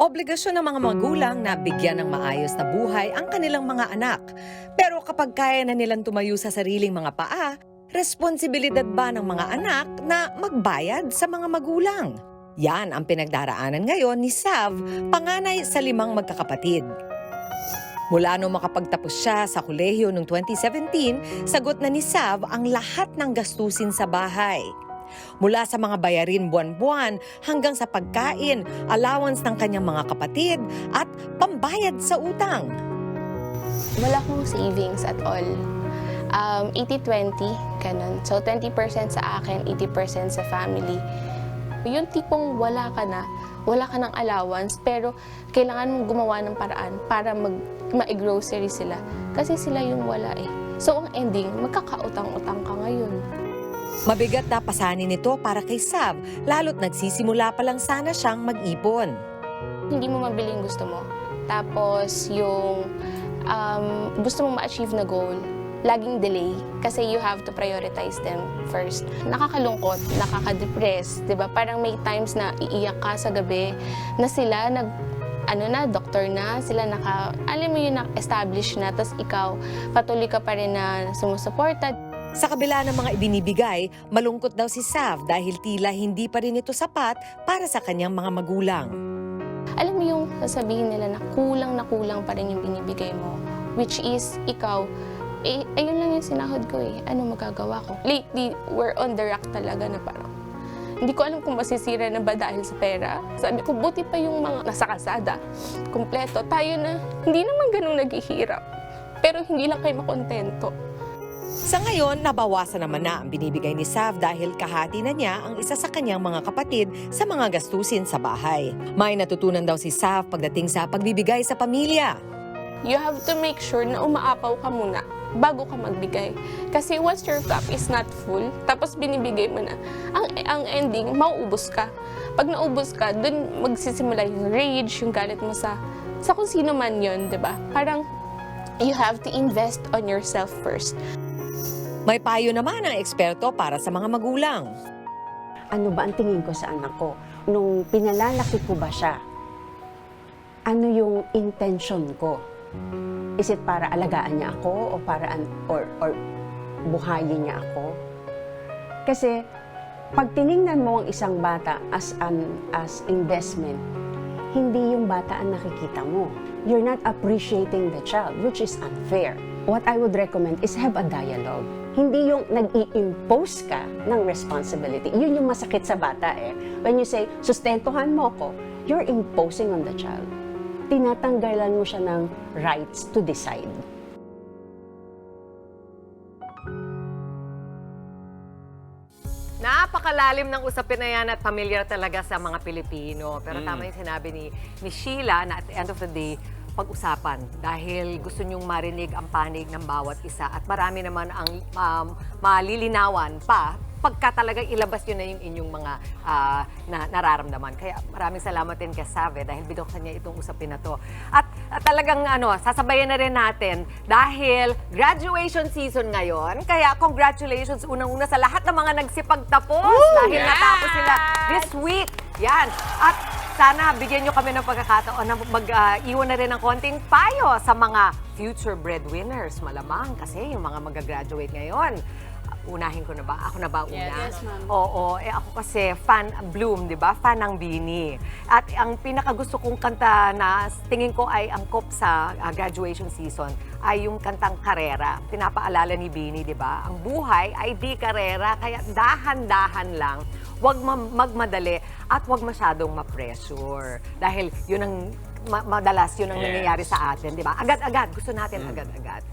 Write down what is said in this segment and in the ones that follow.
Obligasyon ng mga magulang na bigyan ng maayos na buhay ang kanilang mga anak. Pero kapag kaya na nilang tumayo sa sariling mga paa, responsibilidad ba ng mga anak na magbayad sa mga magulang? Yan ang pinagdaraanan ngayon ni Sav, panganay sa limang magkakapatid. Mula nung makapagtapos siya sa kolehiyo noong 2017, sagot na ni Sav ang lahat ng gastusin sa bahay. Mula sa mga bayarin buwan-buwan hanggang sa pagkain, allowance ng kanyang mga kapatid at pambayad sa utang. Wala akong savings at all. Um, 80-20, ganun. So, 20% sa akin, 80% sa family. Yung tipong wala ka na, wala ka ng allowance, pero kailangan mong gumawa ng paraan para mag, ma-grocery sila. Kasi sila yung wala eh. So, ang ending, magkakautang-utang ka ngayon. Mabigat na pasanin nito para kay Sav, lalo't nagsisimula pa lang sana siyang mag-ipon. Hindi mo mabili yung gusto mo. Tapos, yung um, gusto mo ma-achieve na goal, laging delay kasi you have to prioritize them first. Nakakalungkot, nakaka-depress, 'di ba? Parang may times na iiyak ka sa gabi na sila nag ano na, doktor na, sila naka, alam mo yun, na-establish na, tapos ikaw, patuloy ka pa rin na sumusuporta. Sa kabila ng mga ibinibigay, malungkot daw si Sav dahil tila hindi pa rin ito sapat para sa kanyang mga magulang. Alam mo yung sasabihin nila na kulang na kulang pa rin yung binibigay mo, which is, ikaw, eh, ayun lang yung sinahod ko eh. Ano magagawa ko? Lately, we're on the rock talaga na parang, hindi ko alam kung masisira na ba dahil sa pera. Sabi ko, buti pa yung mga nasa kasada. Kompleto. Tayo na, hindi naman ganun naghihirap. Pero hindi lang kayo makontento. Sa ngayon, nabawasan naman na ang binibigay ni Sav dahil kahati na niya ang isa sa kanyang mga kapatid sa mga gastusin sa bahay. May natutunan daw si Sav pagdating sa pagbibigay sa pamilya. You have to make sure na umaapaw ka muna bago ka magbigay. Kasi once your cup is not full, tapos binibigay mo na, ang, ang ending, mauubos ka. Pag naubos ka, dun magsisimula yung rage, yung galit mo sa, sa kung sino man yon di ba? Parang, you have to invest on yourself first. May payo naman ang eksperto para sa mga magulang. ano ba ang tingin ko sa anak ko? Nung pinalalaki ko ba siya, ano yung intention ko? Is it para alagaan niya ako o para an, or, or buhayin niya ako? Kasi pag tiningnan mo ang isang bata as an as investment, hindi yung bata ang nakikita mo. You're not appreciating the child, which is unfair. What I would recommend is have a dialogue. Hindi yung nag-i-impose ka ng responsibility. Yun yung masakit sa bata eh. When you say, sustentuhan mo ko, you're imposing on the child. Tinatanggalan mo siya ng rights to decide. Napakalalim ng usapin na yan at familiar talaga sa mga Pilipino. Pero tama yung sinabi ni, ni Sheila na at the end of the day, pag-usapan dahil gusto nyong marinig ang panig ng bawat isa at marami naman ang um, malilinawan pa pagka talagang ilabas nyo na yung inyong mga ah, na, nararamdaman. Kaya maraming salamat din kay Save dahil binuksan niya itong usapin na to. At, at talagang ano, sasabayan na rin natin dahil graduation season ngayon. Kaya congratulations unang-una sa lahat ng mga nagsipagtapos dahil natapos sila this week. Yan. At sana bigyan nyo kami ng pagkakataon na mag-iwan na rin ng konting payo sa mga future breadwinners. Malamang kasi yung mga mag-graduate ngayon. Unahin ko na ba? Ako na ba una? Yes, ma'am. Oo, eh ako kasi fan Bloom, 'di ba? Fan ng Bini. At ang pinakagusto kong kanta na tingin ko ay angkop sa ah, graduation season ay yung kantang Karera. Pinapaalala ni Bini, 'di ba? Ang buhay ay di karera, kaya dahan-dahan lang. Huwag ma- magmadali at huwag masyadong ma-pressure. Dahil yun ang ma- madalas yun ang Yes. nangyayari sa atin, 'di ba? Agad-agad, gusto natin agad-agad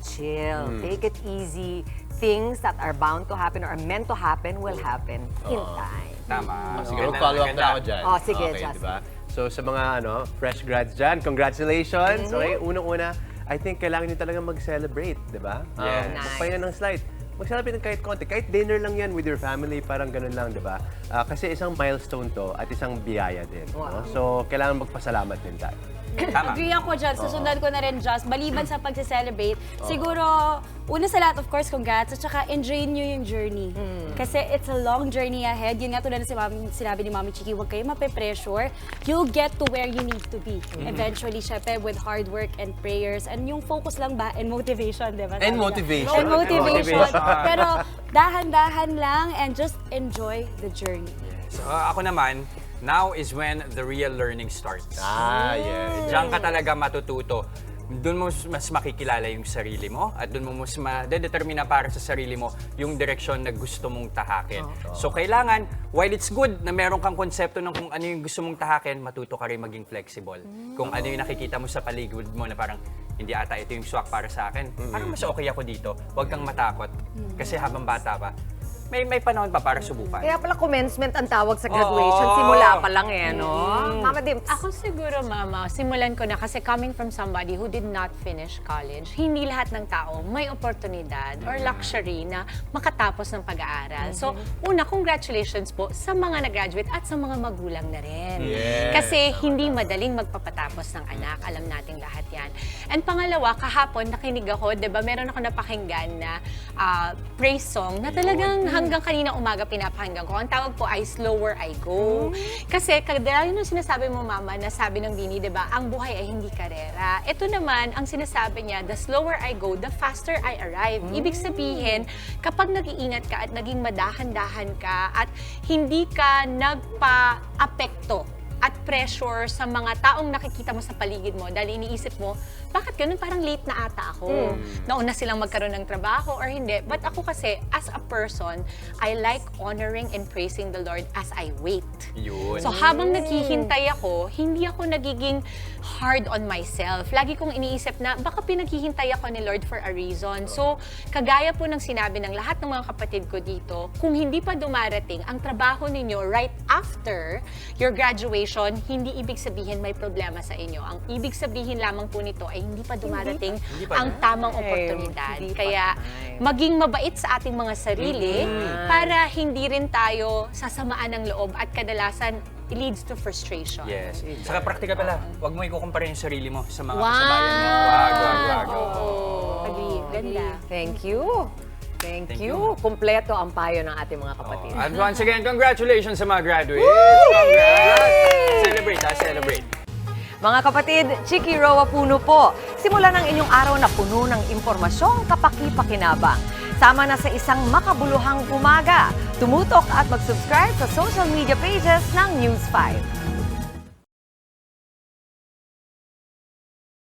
chill. Take it easy. Things that are bound to happen or are meant to happen will happen in time. Tama. Sige, mag-follow up na ako dyan. Oh, sige, okay, Justin. diba? So sa mga ano, fresh grads dyan, congratulations. Mm-hmm. Okay, unang-una, I think kailangan nyo talaga mag-celebrate, di ba? Yes. Um, Magpahinga ng slide. Mag-celebrate ng kahit konti. Kahit dinner lang yan with your family, parang ganun lang, di ba? Ah, kasi isang milestone to at isang biyaya din. no? So, kailangan magpasalamat din tayo. Tama. Agree ako dyan. Susundan ko na rin just, maliban sa pagse-celebrate, siguro, una sa lahat, of course, congrats, at saka enjoy nyo yung journey. Kasi it's a long journey ahead. Yun nga tulad na si Mami, sinabi ni Mami Chiki, huwag kayo mape-pressure. You'll get to where you need to be. Eventually, syempre, with hard work and prayers, and yung focus lang ba, and motivation, di ba? And motivation. And motivation. Motivation. Pero dahan-dahan lang and just enjoy the journey. So, uh, ako naman, now is when the real learning starts. Ah, yes. Diyan ka talaga matututo. Doon mo mas makikilala yung sarili mo at doon mo mas ma-determine para sa sarili mo yung direksyon na gusto mong tahakin. So kailangan, while it's good na meron kang konsepto ng kung ano yung gusto mong tahakin, matuto ka rin maging flexible. Kung ano yung nakikita mo sa paligid mo na parang hindi ata ito yung swak para sa akin. Parang mas okay ako dito. Huwag kang matakot. Kasi habang bata pa, may may panahon pa para subukan. Kaya pala commencement ang tawag sa graduation. Oo. Simula pa lang eh, no? Mama Dimps. Ako siguro, Mama, simulan ko na kasi coming from somebody who did not finish college, hindi lahat ng tao may oportunidad or luxury na makatapos ng pag-aaral. So, una, congratulations po sa mga nag-graduate at sa mga magulang na rin. Yes. Kasi hindi madaling magpapatapos ng anak. Alam nating lahat yan. And pangalawa, kahapon nakinig ako, di ba, meron ako napakinggan na ah, praise song na talagang hanggang kanina umaga pinapakinggan ko. Ang tawag po ay Slower I Go. Kasi kagaya nung sinasabi mo, Mama, na sabi ng Bini, di ba, ang buhay ay hindi karera. Ito naman, ang sinasabi niya, the slower I go, the faster I arrive. Ibig sabihin, kapag nag-iingat ka at naging madahan-dahan ka at hindi ka nagpa-apekto at pressure sa mga taong nakikita mo sa paligid mo dahil iniisip mo, bakit ganun? Parang late na ata ako. Nauna silang magkaroon ng trabaho or hindi. But ako kasi, as a person, I like honoring and praising the Lord as I wait. Yun. So habang naghihintay ako, hindi ako nagiging hard on myself. Lagi kong iniisip na baka pinaghihintay ako ni Lord for a reason. So kagaya po ng sinabi ng lahat ng mga kapatid ko dito, kung hindi pa dumarating ang trabaho ninyo right after your graduation, hindi ibig sabihin may problema sa inyo. Ang ibig sabihin lamang po nito ay hindi pa dumarating Hindi pa ang tamang oportunidad. Kaya time. maging mabait sa ating mga sarili para hindi rin tayo sasamaan ng loob at kadalasan it leads to frustration. Yes. Saka practical pala, huwag mo ikukumpara yung sarili mo sa mga Wow! kasabayan mo. Wag, wag, wag. Oo. Agree. Ganda. Thank you. Thank, Thank you. you. Kompleto ang payo ng ating mga kapatid. And once again, congratulations sa mga graduates! Congrats! Celebrate, ha? Celebrate. Mga kapatid, Chiki Roa Puno po. Simula ng inyong araw na puno ng impormasyong kapaki-pakinabang. Sama na sa isang makabuluhang umaga. Tumutok at mag-subscribe sa social media pages ng News 5.